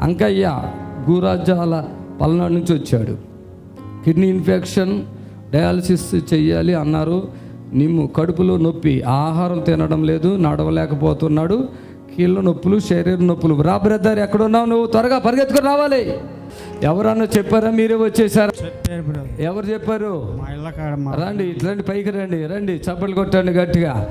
అంకయ్య గూరాజాల పల్నాడు నుంచి వచ్చాడు. Kidney infection dialysis చెయ్యాలి అన్నారు. నిమ్ము కడుపులో నొప్పి ఆహారం తినడం లేదు నడవలేకపోతున్నాడు. కీళ్ళ నొప్పులు శరీర నొప్పులు. రా బ్రదర్ ఎక్కడున్నావు నువ్వు? త్వరగా పరిగెత్తుకుని రావాలి. ఎవరన్నా చెప్పారా? మీరే వచ్చేసారా? ఎవరు చెప్పారు? రండి రండి పైకి రండి రండి. చప్పట్లు కొట్టండి గట్టిగా.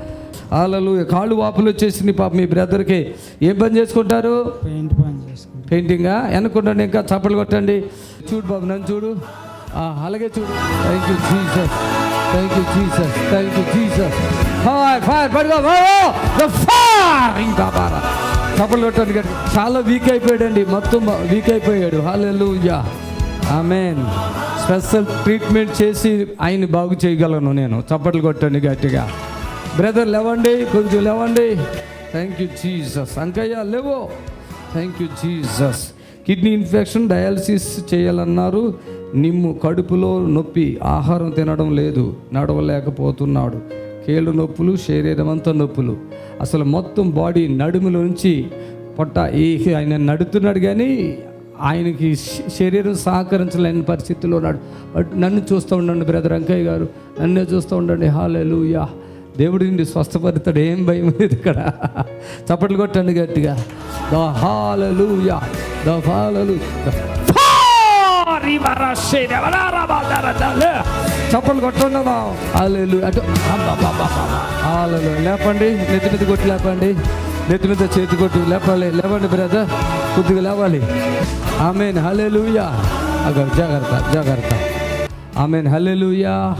ఆలలు కాళ్ళు వాపులు వచ్చేసింది పాప మీ బ్రదర్కి. ఏం పని చేసుకుంటారు? పెయింట్ పని చేసుకుంటాం పెయింటింగా వెనకుండండి ఇంకా చప్పట్లు కొట్టండి. చూడు బాబు నన్ను చూడు. అలాగే చూడు. Thank you Jesus thank you Jesus thank you Jesus fire fire పడుకో. ఫైర్ ఇంకా బాగా. చప్పట్లు కొట్టండి గట్టి చాలా వీక్ అయిపోయాడండి. మొత్తం వీక్ అయిపోయాడు. హాలెలూయా ఆమెన్ స్పెషల్ ట్రీట్మెంట్ చేసి ఆయన్ని బాగు చేయగలను నేను. చప్పట్లు కొట్టండి గట్టిగా. బ్రదర్ లేవండి. కొంచెం లేవండి. థ్యాంక్ యూ జీసస్ అంకయ్య లేవో. Thank you Jesus kidney infection dialysis చేయాలన్నారు. నిమ్ము కడుపులో నొప్పి ఆహారం తినడం లేదు. నడవలేకపోతున్నాడు. కేళ్ళు నొప్పులు శరీరం అంతా నొప్పులు. అసలు మొత్తం బాడీ నడుముల నుంచి పొట్ట ఈ ఆయన నడుతున్నాడు కానీ ఆయనకి శరీరం సహకరించలేని పరిస్థితిలో ఉన్నాడు. నన్ను చూస్తూ ఉండండి బ్రదర్ వెంకయ్య గారు. నన్నే చూస్తూ ఉండండి. హాలెలూయా. దేవుడు నుండి స్వస్థపరుతాడు ఏం భయం లేదు ఇక్కడ. చప్పట్లు కొట్టండి గట్టిగా. ద హాలెలూయా ద హాలలు చప్పట్లు కొట్టండి హాలెలు అటు హాలలు లేపండి నెత్తి మీద కొట్టి లేపండి. నెత్తి మీద చేతి కొట్టి లేపాలి. లేవండి బ్రదర్ కొద్దిగా లేవాలి. ఆమెన్. హల్లెలూయా అగ జాగ్రత్త జాగ్రత్త. ఆమెన్. హల్లెలూయా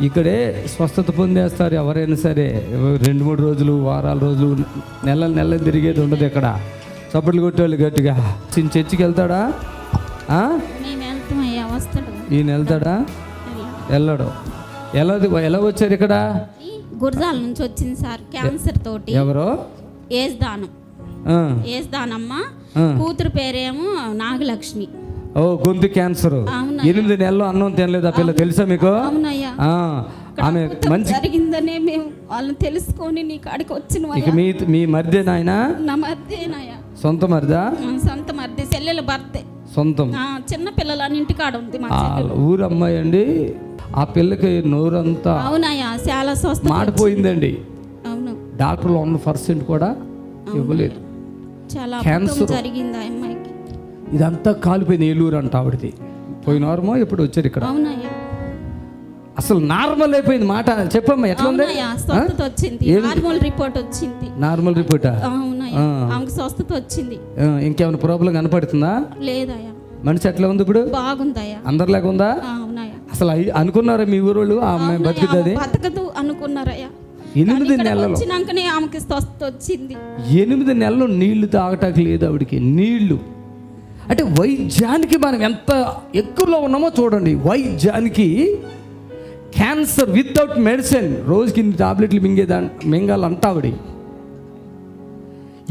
ఇక్కడే స్వస్థత పొందేస్తారు ఎవరైనా సరే. రెండు మూడు రోజులు వారాల రోజులు నెల నెల తిరిగేది ఉండదు ఇక్కడ. చప్పట్లు కొట్టేవాళ్ళు గట్టిగా. చిన్న చర్చికి వెళ్తాడా? ఈయన వెళ్తాడా? వెళ్ళడు. ఎలా ఎలా వచ్చారు ఇక్కడ? గురజాల నుంచి వచ్చింది సార్ క్యాన్సర్ తోటి. ఎవరో? ఏజ్ దానం ఆ. ఏజ్ దానమ్మ ఆ. కూతురు పేరేమో నాగలక్ష్మి. ఓ గొంతు క్యాన్సర్. ఎనిమిది నెలలు అన్నం తినలేదు ఆ పిల్ల తెలుసా మీకు? ఆమె మంచి జరిగిందనే మేము వాళ్ళని తెలుసుకొని నీ కాడికి వచ్చిన ఇక మీ మీ మరిదే నాయన? నా మధ్యనయ్యా సొంత మరిదా? సొంత మధ్య చెల్లెల భర్తే సొంతం. చిన్న పిల్లలని ఇంటికాడ ఉంది మా ఆ చెల్లెలు. ఊరు అమ్మాయి అండి. ఆ పిల్లకి నోరంతా అవునయ్యా చాలా స్వస్థ మాడిపోయిందండి అవును. డాక్టర్లు వన్ పర్సెంట్ కూడా ఇవ్వలేదు. చాలా క్యాన్సర్. జరిగింది ఆ అమ్మాయికి. ఇదంతా కాలిపోయింది ఏలూరు అంట ఆవిడది. పోయిన వారమో ఇప్పుడు వచ్చారు ఇక్కడ? అసలు నార్మల్ అయిపోయింది మాట. చెప్పమ్మా ఎట్లా ఉంది? నార్మల్ రిపోర్ట్ వచ్చింది. నార్మల్ రిపోర్టా? స్వస్థత వచ్చింది. ఇంకేమైనా ప్రాబ్లం కనపడుతుందా? లేదయ్యా. మనిషి ఎట్లా ఉంది ఇప్పుడు? బాగుందయ్యా. అందరిలాగా ఉందా? అసలు అనుకున్నారా మీ ఊరోళ్ళు ఆ అమ్మాయి అవునయ్యా, బతుకుతుంది ఆమె బతకదు అనుకున్నారయ్యా. ఎనిమిది నెలలు. వచ్చినాకనే ఆమెకి స్వస్థత వచ్చింది. ఎనిమిది నెలలు నీళ్ళు తాగటానికి లేదు ఆవిడకి. నీళ్ళు. అంటే వైద్యానికి మనం ఎంత ఎక్కువలో ఉన్నామో చూడండి. వైద్యానికి క్యాన్సర్ వితౌట్ మెడిసిన్ రోజుకి ఇన్ని టాబ్లెట్లు మింగేదా మింగాలంట ఆవిడ.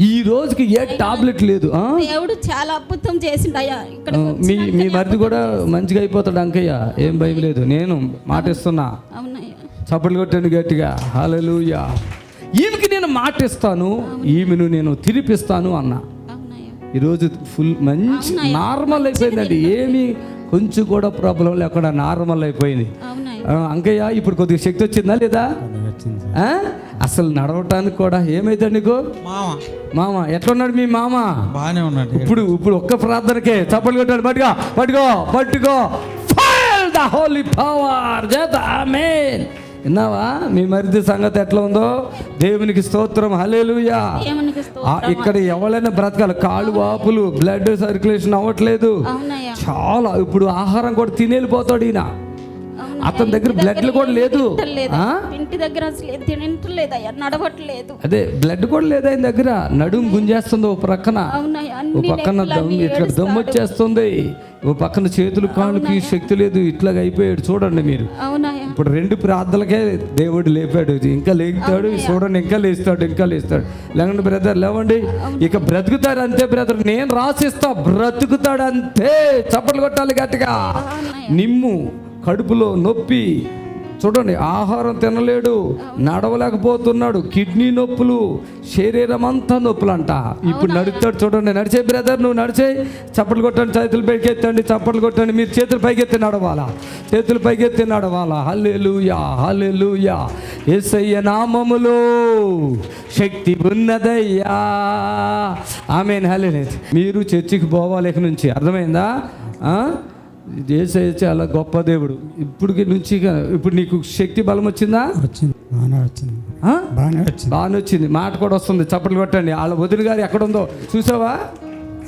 ఈ రోజుకి ఏ టాబ్లెట్ లేదు? దేవుడు చాలా అద్భుతం చేసిండయ్యా. మీ మీ మరిది కూడా మంచిగా అయిపోతాడు అంకయ్య. ఏం భయం లేదు. నేను మాట ఇస్తున్నా అవునయ్యా. చప్పట్లు కొట్టండి గట్టిగా. హల్లెలూయా ఈమెకి నేను మాట ఇస్తాను ఈమెను నేను తిరిపిస్తాను అన్నా. ఈరోజు ఫుల్ మంచి నార్మల్ అయిపోయిందండి ఏమీ కొంచెం కూడా ప్రాబ్లం లేకుండా నార్మల్ అయిపోయింది. అంకయ్య ఇప్పుడు కొద్దిగా శక్తి వచ్చిందా లేదా? అసలు నడవటానికి కూడా ఏమైందండి నీకు మామ. మామ ఎట్లున్నాడు మీ మామ? బాగానే ఉన్నాడు. ఇప్పుడు ఇప్పుడు ఒక్క ప్రార్థనకే చప్పట్లు కొట్టాడు. పట్టుకో పట్టుకో పట్టుకో. ఫైల్ ద హోలీ పవర్ చేత ఆమేన్ విన్నావా? మీ మరిది సంగతి ఎట్లా ఉందో? దేవునికి స్తోత్రం. హలేలుయా ఇక్కడ ఎవరైనా బ్రతకాలి. కాళ్ళు వాపులు బ్లడ్ సర్క్యులేషన్ అవ్వట్లేదు. చాలా ఇప్పుడు ఆహారం కూడా తినేళ్ళిపోతాడు ఈయన. అతని దగ్గర బ్లడ్ కూడా లేదు? ఇంటి దగ్గర నడవట్లేదు. అదే బ్లడ్ కూడా లేదు ఆయన దగ్గర. నడుము గుంజేస్తుంది ఓ ప్రక్కన. ఓ పక్కన దమ్ ఇక్కడ దమ్ము ఏడుస్తాడు. వచ్చేస్తుంది ఓ పక్కన చేతులు కాళ్ళకి శక్తి లేదు ఇట్లాగ అయిపోయాడు చూడండి మీరు. ఇప్పుడు రెండు ప్రార్థనలకే దేవుడు లేపాడు. ఇంకా లేపుతాడు చూడండి ఇంకా లేస్తాడు ఇంకా లేస్తాడు. లేకండి బ్రదర్ లేవండి. ఇక బ్రతుకుతాడు అంతే బ్రదర్ నేను రాసిస్తా బ్రతుకుతాడు అంతే చప్పట్లు కొట్టాలి గట్టిగా. నిమ్ము కడుపులో నొప్పి. చూడండి ఆహారం తినలేడు నడవలేకపోతున్నాడు కిడ్నీ నొప్పులు శరీరం అంతా నొప్పులు అంట ఇప్పుడు నడుస్తాడు చూడండి నడిచే బ్రదర్ నువ్వు నడిచే చప్పట్లు కొట్టండి చేతులు పైకి ఎత్తండి చప్పట్లు కొట్టండి మీరు చేతులు పైకి ఎత్తి నడవాలా? చేతులు పైకి ఎత్తి నడవాలా? హల్లెలూయా హల్లెలూయా. యేసయ్య నామములో శక్తి ఉన్నదయ్యా. Amen hallelujah. మీరు చర్చికి పోవాలి ఇక నుంచి. అర్థమైందా? యేసయ్య చాలా గొప్ప దేవుడు. ఇప్పుడు నుంచి ఇప్పుడు నీకు శక్తి బలం వచ్చిందా? వచ్చింది. బాగానే వచ్చింది. ఆ? బాగానే వచ్చింది. బాగానే వచ్చింది. మాట కూడా వస్తుంది. చప్పట్లు కొట్టండి. వాళ్ళ వదిలి గారు ఎక్కడుందో చూసావా?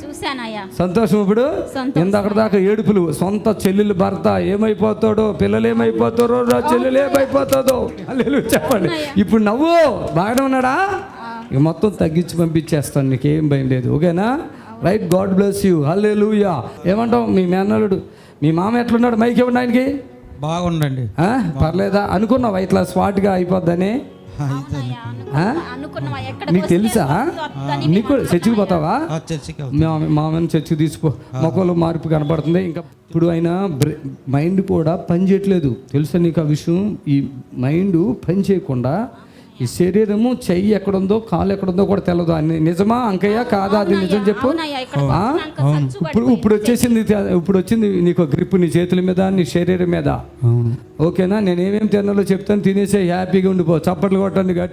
చూశానయ్యా. సంతోషం ఇప్పుడు? సంతోషం. ఇందక్కడ దాకా ఏడుపులు. సొంత చెల్లెలు భర్త ఏమైపోతాడో పిల్లలు ఏమైపోతారో నా చెల్లెలు ఏమైపోతుందో. అల్లెలు చెప్పండి. ఇప్పుడు నవ్వు. బాగానే ఉన్నాడా? ఇక మొత్తం తగ్గించి పంపించేస్తాను. నీకేం భయం లేదు. ఓకేనా? Right God bless you. Hallelujah ఏమంటావు మీ మేనల్లుడు? మీ మామ ఎట్లున్నాడు? మైక్ ఇవ్వండి ఆయనకి. బాగుండండి. ఆ? పర్లేదా? అనుకున్నావా? ఇట్లా స్పాట్గా అయిపోద్దని? నీకు తెలుసా? నీకు చర్చికి పోతావా? మామని చర్చికి తీసుకో. మొక్కలో మార్పు కనపడుతుంది ఇంకా ఇప్పుడు ఆయన బ్రె- మైండ్ కూడా పని చేయట్లేదు. తెలుసా నీకు ఆ విషయం? ఈ మైండ్ పని చేయకుండా ఈ శరీరము చెయ్యి ఎక్కడుందో కాలు ఎక్కడుందో కూడా తెలియదు అని నిజమా అంకయ్య కాదా అది నిజం చెప్పు. ఇప్పుడు ఇప్పుడు వచ్చేసింది ఇప్పుడు వచ్చింది నీకు గ్రిప్ నీ చేతుల మీద నీ శరీరం మీద. అవును. ఓకేనా? నేను ఏమేమి తినాలో చెప్తాను తినేసే హ్యాపీగా ఉండిపో. చప్పట్లు కొట్టండి